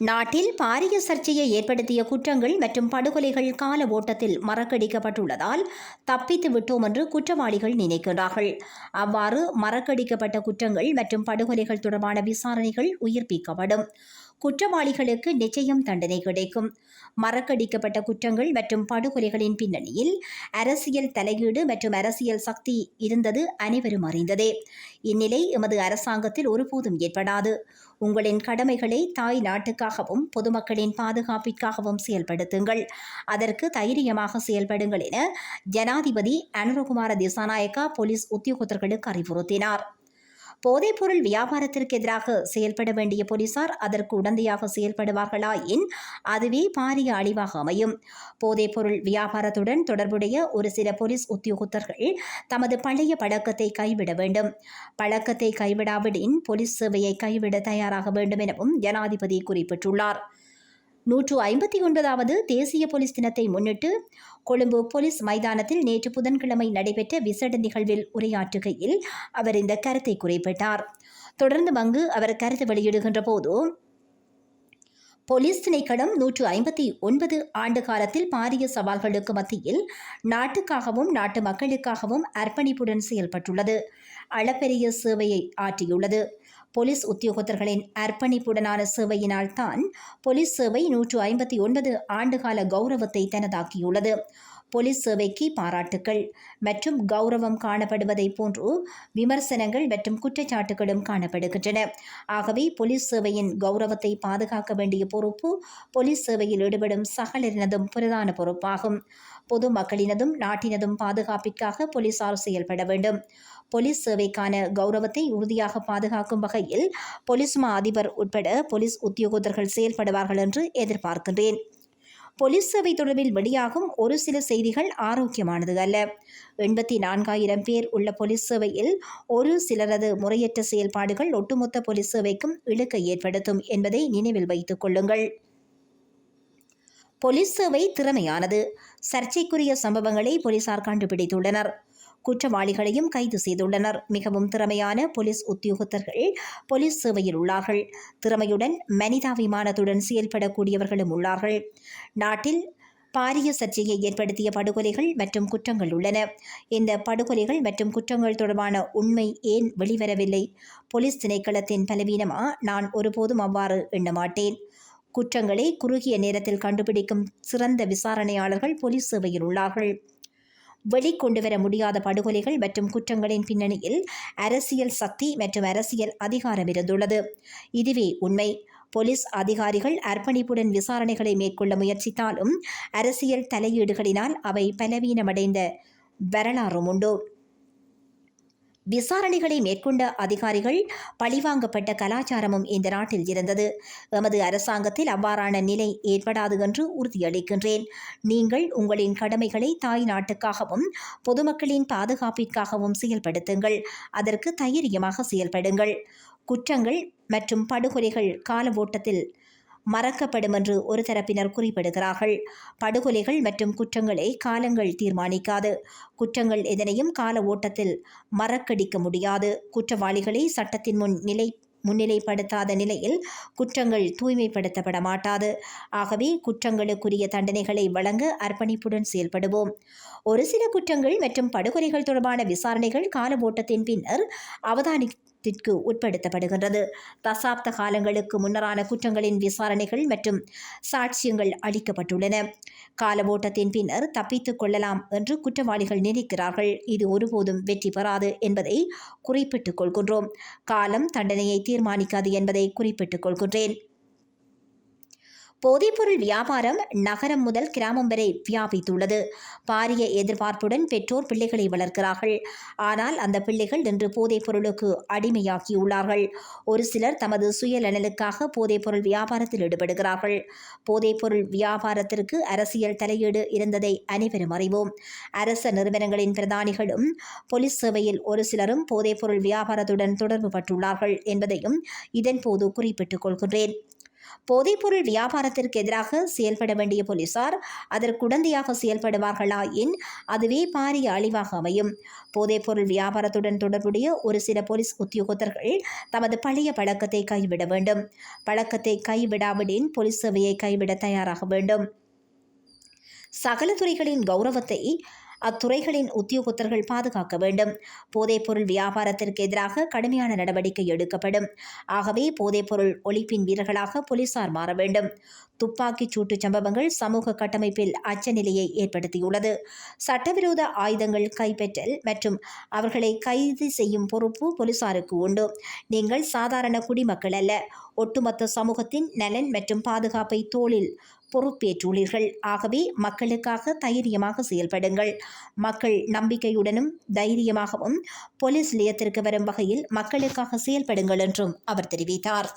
நாட்டில் பாரிய சர்ச்சையை ஏற்படுத்திய குற்றங்கள் மற்றும் படுகொலைகள் கால ஓட்டத்தில் மறக்கடிக்கப்பட்டுள்ளதால் தப்பித்து விட்டோம் என்று குற்றவாளிகள் நினைக்கிறார்கள். அவ்வாறு மறக்கடிக்கப்பட்ட குற்றங்கள் மற்றும் படுகொலைகள் தொடர்பான விசாரணைகள் உயிர்ப்பிக்கப்படும். குற்றவாளிகளுக்கு நிச்சயம் தண்டனை கிடைக்கும். மறக்கடிக்கப்பட்ட குற்றங்கள் மற்றும் படுகொலைகளின் பின்னணியில் அரசியல் தலையீடு மற்றும் அரசியல் சக்தி இருந்தது அனைவரும் அறிந்ததே. இந்நிலை எமது அரசாங்கத்தில் ஒருபோதும் ஏற்படாது. உங்களின் கடமைகளை தாய் நாட்டுக்காகவும் பொதுமக்களின் பாதுகாப்பிற்காகவும் செயல்படுத்துங்கள். அதற்கு தைரியமாக செயல்படுங்கள் என ஜனாதிபதி அனுரகுமார திசாநாயக்கா போலீஸ் உத்தியோகத்தர்களுக்கு அறிவுறுத்தினார். போதைப்பொருள் வியாபாரத்திற்கு எதிராக செயல்பட வேண்டிய போலீசார் அதற்கு உடந்தையாக செயல்படுவார்களாயின் அதுவே பாரிய அழிவாக அமையும். போதைப்பொருள் வியாபாரத்துடன் தொடர்புடைய ஒரு சில போலீஸ் உத்தியோகத்தர்கள் தமது பழைய பழக்கத்தை கைவிட வேண்டும். பழக்கத்தை கைவிடாவிடின் போலீஸ் சேவையை கைவிட தயாராக வேண்டும் எனவும் ஜனாதிபதி குறிப்பிட்டுள்ளார். நூற்று ஐம்பத்தி ஒன்பதாவது தேசிய போலீஸ் தினத்தை முன்னிட்டு கொழும்பு போலீஸ் மைதானத்தில் நேற்று புதன்கிழமை நடைபெற்ற விசேட நிகழ்வில் உரையாற்றுகையில் அவர் இந்த கருத்தை குறிப்பிட்டார். தொடர்ந்து அங்கு அவர் கருத்து வெளியிடுகின்ற போது போலீஸ் திணைக்களம் நூற்று ஐம்பத்தி ஒன்பது ஆண்டு காலத்தில் பாரிய சவால்களுக்கு மத்தியில் நாட்டுக்காகவும் நாட்டு மக்களுக்காகவும் அர்ப்பணிப்புடன் செயல்பட்டுள்ளது. அளப்பெரிய சேவையை ஆற்றியுள்ளது. போலீஸ் உத்தியோகத்தர்களின் அர்ப்பணிப்புடனான சேவையினால் தான் போலீஸ் சேவை நூற்று ஐம்பத்தி ஒன்பது ஆண்டுகால கௌரவத்தை தனதாக்கியுள்ளது. போலீஸ் சேவைக்கு பாராட்டுக்கள். மற்றும் கௌரவம் காணப்படுவதை போன்று விமர்சனங்கள் மற்றும் குற்றச்சாட்டுகளும் காணப்படுகின்றன. ஆகவே போலீஸ் சேவையின் கௌரவத்தை பாதுகாக்க வேண்டிய பொறுப்பு போலீஸ் சேவையில் ஈடுபடும் சகலரினதும் பிரதான பொறுப்பாகும். பொது மக்களினதும் நாட்டினதும் பாதுகாப்பிற்காக போலீசார் செயல்பட வேண்டும். போலீஸ் சேவைக்கான கௌரவத்தை உறுதியாக பாதுகாக்கும் வகையில் போலீஸ் மா அதிபர் உட்பட போலீஸ் உத்தியோகத்தர்கள் செயல்படுவார்கள் என்று எதிர்பார்க்கின்றேன். போலீஸ் சேவை தொடர்பில் வெளியாகும் ஒரு சில செய்திகள் ஆரோக்கியமானது அல்ல. எண்பத்தி நான்காயிரம் பேர் உள்ள போலீஸ் சேவையில் ஒரு சிலரது முறையற்ற செயல்பாடுகள் ஒட்டுமொத்த போலீஸ் சேவைக்கும் இழுக்கை ஏற்படுத்தும் என்பதை நினைவில் வைத்துக் கொள்ளுங்கள். போலீஸ் சேவை திறமையானது. சர்ச்சைக்குரிய சம்பவங்களை போலீசார் கண்டுபிடித்துள்ளனர். குற்றவாளிகளையும் கைது செய்துள்ளனர். மிகவும் திறமையான போலீஸ் உத்தியோகத்தர்கள் போலீஸ் சேவையில் உள்ளார்கள். திறமையுடன் மனிதாபிமானத்துடன் செயல்படக்கூடியவர்களும் உள்ளார்கள். நாட்டில் பாரிய சர்ச்சையை ஏற்படுத்திய படுகொலைகள் மற்றும் குற்றங்கள் உள்ளன. இந்த படுகொலைகள் மற்றும் குற்றங்கள் தொடர்பான உண்மை ஏன் வெளிவரவில்லை? போலீஸ் திணைக்களத்தின் பலவீனமா? நான் ஒருபோதும் அவ்வாறு எண்ணமாட்டேன் குற்றங்களை குறுகிய நேரத்தில் கண்டுபிடிக்கும் சிறந்த விசாரணையாளர்கள் போலீஸ் சேவையில் உள்ளார்கள். வெளிக்கொண்டு வர முடியாத படுகொலைகள் மற்றும் குற்றங்களின் பின்னணியில் அரசியல் சக்தி மற்றும் அரசியல் அதிகாரம் இருந்துள்ளது. இதுவே உண்மை. போலீஸ் அதிகாரிகள் அர்ப்பணிப்புடன் விசாரணைகளை மேற்கொள்ள முயற்சித்தாலும் அரசியல் தலையீடுகளினால் அவை பலவீனமடைந்த வரலாறும் உண்டு. விசாரணைகளை மேற்கொண்ட அதிகாரிகள் பழிவாங்கப்பட்ட கலாச்சாரமும் இந்த நாட்டில் இருந்தது. எமது அரசாங்கத்தில் அவ்வாறான நிலை ஏற்படாது என்று உறுதியளிக்கின்றேன். நீங்கள் உங்களின் கடமைகளை தாய் நாட்டுக்காகவும் பொதுமக்களின் பாதுகாப்பிற்காகவும் செயல்படுத்துங்கள். அதற்கு தைரியமாக செயல்படுங்கள். குற்றங்கள் மற்றும் படுகொலைகள் கால ஓட்டத்தில் மறக்கப்படும் என்று ஒரு தரப்பினர் குறிப்பிடுகிறார்கள். படுகொலைகள் மற்றும் குற்றங்களை காலங்கள் தீர்மானிக்காது. குற்றங்கள் எதனையும் கால ஓட்டத்தில் மறக்கடிக்க முடியாது. குற்றவாளிகளை சட்டத்தின் முன் நிலை முன்னிலைப்படுத்தாத நிலையில் குற்றங்கள் தூய்மைப்படுத்தப்பட மாட்டாது. ஆகவே குற்றங்களுக்குரிய தண்டனைகளை வழங்க அர்ப்பணிப்புடன் செயல்படுவோம். ஒரு சில குற்றங்கள் மற்றும் படுகொலைகள் தொடர்பான விசாரணைகள் கால ஓட்டத்தின் பின்னர் அவதானி திற்கு உட்படுத்தப்படுகின்றது. தசாப்த காலங்களுக்கு முன்னரான குற்றங்களின் விசாரணைகள் மற்றும் சாட்சியங்கள் அளிக்கப்பட்டுள்ளன. கால ஓட்டத்தின் பின்னர் தப்பித்துக் கொள்ளலாம் என்று குற்றவாளிகள் நினைக்கிறார்கள். இது ஒருபோதும் வெற்றி பெறாது என்பதை குறிப்பிட்டுக் கொள்கின்றோம். காலம் தண்டனையை தீர்மானிக்காது என்பதை குறிப்பிட்டுக் கொள்கின்றேன். போதைப்பொருள் வியாபாரம் நகரம் முதல் கிராமம் வரை வியாபித்துள்ளது. பாரிய எதிர்பார்ப்புடன் பெற்றோர் பிள்ளைகளை வளர்க்கிறார்கள். ஆனால் அந்த பிள்ளைகள் இன்று போதைப் பொருளுக்கு அடிமையாக்கியுள்ளார்கள் ஒரு சிலர் தமது சுயநலனுக்காக போதைப்பொருள் வியாபாரத்தில் ஈடுபடுகிறார்கள். போதைப்பொருள் வியாபாரத்திற்கு அரசியல் தலையீடு இருந்ததை அனைவரும் அறிவோம். அரச நிறுவனங்களின் பிரதானிகளும் போலீஸ் சேவையில் ஒரு சிலரும் போதைப்பொருள் வியாபாரத்துடன் தொடர்பு பட்டுள்ளார்கள் என்பதையும் இதன்போது குறிப்பிட்டுக் கொள்கின்றேன். போதைப்பொருள் வியாபாரத்திற்கு எதிராக செயல்பட வேண்டிய போலீசார் அதற்குடந்தையாக செயல்படுவார்களா என் அதுவே பாரிய அழிவாக அமையும். போதைப்பொருள் வியாபாரத்துடன் தொடர்புடைய ஒரு சில போலீஸ் உத்தியோகத்தர்கள் தமது பழைய பழக்கத்தை கைவிட வேண்டும். பழக்கத்தை கைவிடாவிடின் போலீஸ் சேவையை கைவிட தயாராக வேண்டும். சகல துறைகளின் கௌரவத்தை அத்துறைகளின் உத்தியோகத்தர்கள் பாதுகாக்க வேண்டும். போதைப்பொருள் வியாபாரத்திற்கு எதிராக கடுமையான நடவடிக்கை எடுக்கப்படும். ஆகவே போதைப்பொருள் ஒழிப்பின் வீரர்களாக போலீசார் மாற வேண்டும். துப்பாக்கிச் சூட்டுச் சம்பவங்கள் சமூக கட்டமைப்பில் அச்சநிலையை ஏற்படுத்தியுள்ளது. சட்டவிரோத ஆயுதங்கள் கைப்பற்றல் மற்றும் அவர்களை கைது செய்யும் பொறுப்பு போலீசாருக்கு உண்டு. நீங்கள் சாதாரண குடிமக்கள் அல்ல. ஒட்டுமொத்த சமூகத்தின் நலன் மற்றும் பாதுகாப்பை தோளில் பொறுப்பேற்றுள்ளீர்கள். ஆகவே மக்களுக்காக தைரியமாக செயல்படுங்கள். மக்கள் நம்பிக்கையுடனும் தைரியமாகவும் போலீஸ் நிலையத்திற்கு வரும் வகையில் மக்களுக்காக செயல்படுங்கள் என்றும் அவர் தெரிவித்தார்.